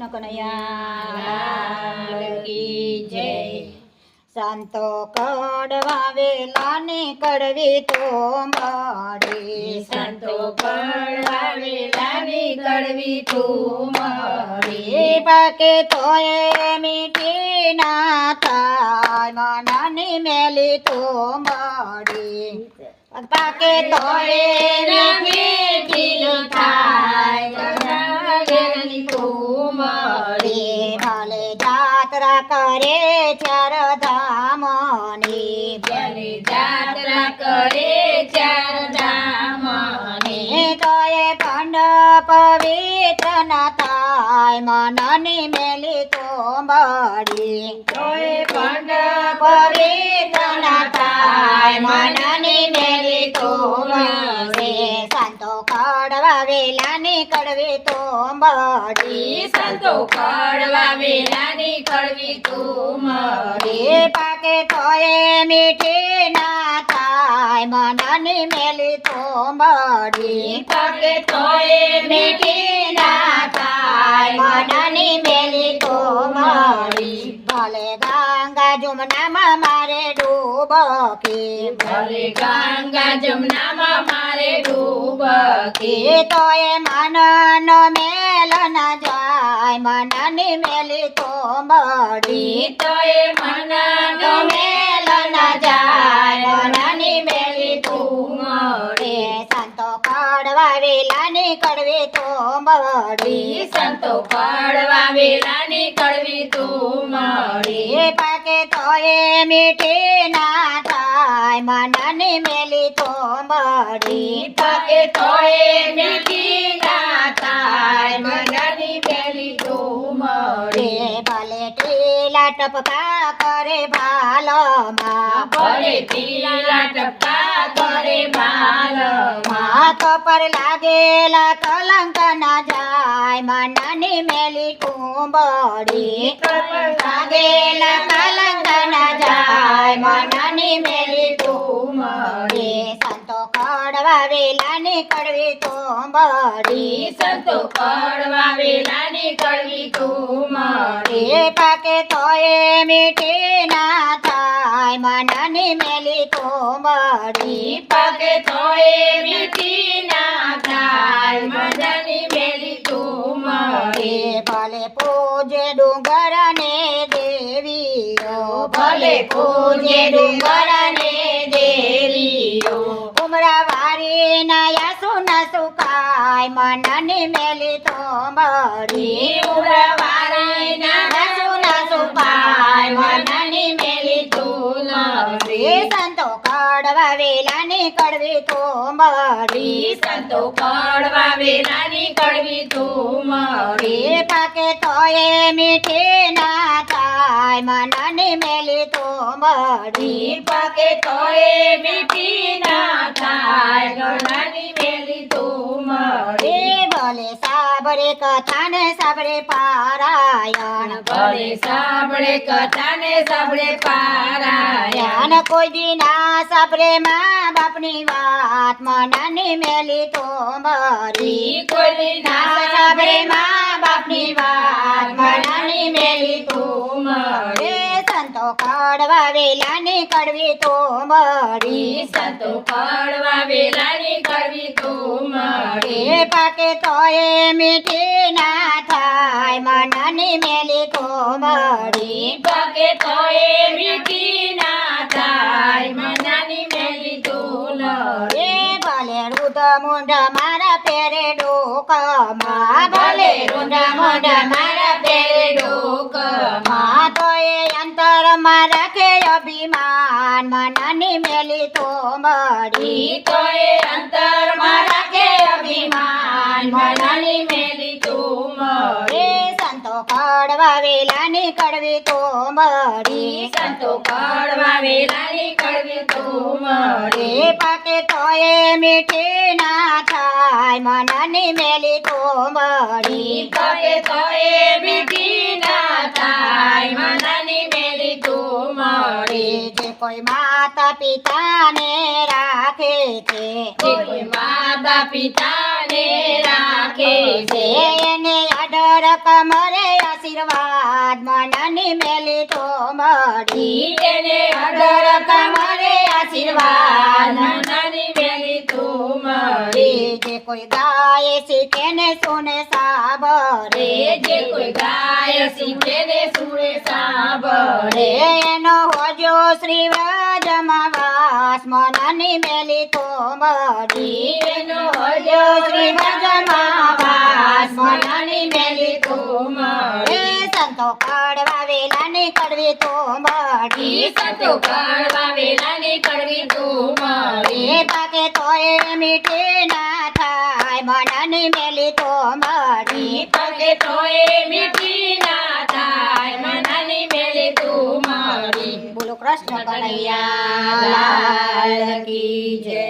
કૃષ્ણ કનૈયા કી જય. સંતો કડવા વેલા ને કડવી તો મળે સંતો કડવા વેલાની કડવી તો મળી. પાકે તોય મીઠી ના થાય મનાની મેલી તો મળી પાકે તોય મીઠી થાય, કરે ચાર ધામની ભલે જાત્રા કરે ચાર ધામની. તોય પંડ પવિત્ર ના થાય મનની મેલી તો મળી કોઈ પણ પવિત્ર ના થાય મનની મેલી તો મળી સંતો કડવા વેલાની કડવી તો મળી સંતો કડવા વેલાની કડવી તું મળી. એ પાકે તોય મીઠી ના મનની મેલી તો મળી પાકે તોય મીઠી ના થાય. મનની મેલી તો મરી ભલે ગંગા જમનામાં મારે ડૂબકી. ભલે ગંગા જમનામાં મારે ડૂબકી. તોય મનનો મેલ ના જાય. મનની મેલી તો મળી તોય મનનો કડવા વેલાની કડવી તો મળી સંતો કડવા વેલાની કડવી તું મળી એ પાકે તોય મીઠી ના થાય મનની મેલી તો મળી પાકે તોય મીઠી ના થાય મનની પેલી તું મળી એ ભલે ટીલા ટપકા કરે ભાલમાં ભલે તીલા ટપકા કરે બાલમાં. માથ પર લાગેલા કલંક ના જાય મનની મેલી કુંબડી. લાગેલા કલંક ના જાય મનની મેલી કુંબડી. સંતો ને કડવી કુંબડી સંતો પડવા વેલા ને કડવી તું એ પાકે તોય મીઠી ના થાય મનની મેલી કુંબડી પાકે તોય મીઠી ના થાય મજાની મેલી તું ભલે પૂજે ડુંગર ને દેવીઓ ભલે પૂજે ડુંગર ને નયા સુના સુકાય મનની મેલી તો મળી. ઉમરવારી ના સુના સુકાય મનની મેલી તું સંતો કડવા વેલાની કડવી તો મળી. સંતો કડવા વેલાની કડવી તું મળી. એ પાકે તોય મીઠી ના થાય મનની મેલી તો મળી પાકે તોય મીઠી ના થાય. ગળાની મેલી તો મળી ભલે સાબરે કથા ને સાબરે પારાયણ. ભલે સાબરે કથા ને સાંભળે પારાયણ. કોઈ દી ના સાબરે મા બાપની વાત. મનની મેલી તો મરી. કોઈ ના કડવા વેલાની કડવી તો મળી સંતો કડવા વેલાની કરવી તો મળી એ પાકે એ મીઠી ના થાય મનની મેલી તો મળી પાકે તોય મીઠી ના થાય મનાની મેલી તો એ ભલે રુદ મુંડ મારા પેરે ડોકમાં ભલે રુદ મુંડ અભિમાન મનની મેલી તો મળી તોય અંતરમાં રાખે અભિમાન મનાની મેલી તું મળી એ સંતો કડવા વેલાની કડવી તો મળી સંતો કડવા વેલાની કડવી તું મળી એ પાકે તોય મીઠી ના થાય મનની મેલી તો મળી પાકે તોય મીઠી મળી જે કોઈ માતા પિતાને રાખે છે. કોઈ માતા પિતાને રાખે છે. એને કમરે આશીર્વાદ મનની મેલી તો મળી. એને અઢર કમરે આશીર્વાદ મનની મેલી તો મળી. જે કોઈ ગાય છે તેને સુને સાબરે જે કોઈ ગાય છે તેને સુરે સાંભળે એનો હોજો શ્રી વ્રજમાં વાસ મનની મેલી તો મળી. એનો હોજો શ્રી ભજમાં વાસ મનાની મેલી તું એ મળી સંતો કડવા વેલાની કડવી તો મળી ઈ સંતો કડવા વેલાની કડવી તું મળી એ પાકે તો એ મીઠી ના થાય મનની મેલી તો મળી ઈ પગે તોય મીઠી ના થાય મનાની મેલી તું મળી બોલો કૃષ્ણ કનૈયા લાલ કી જય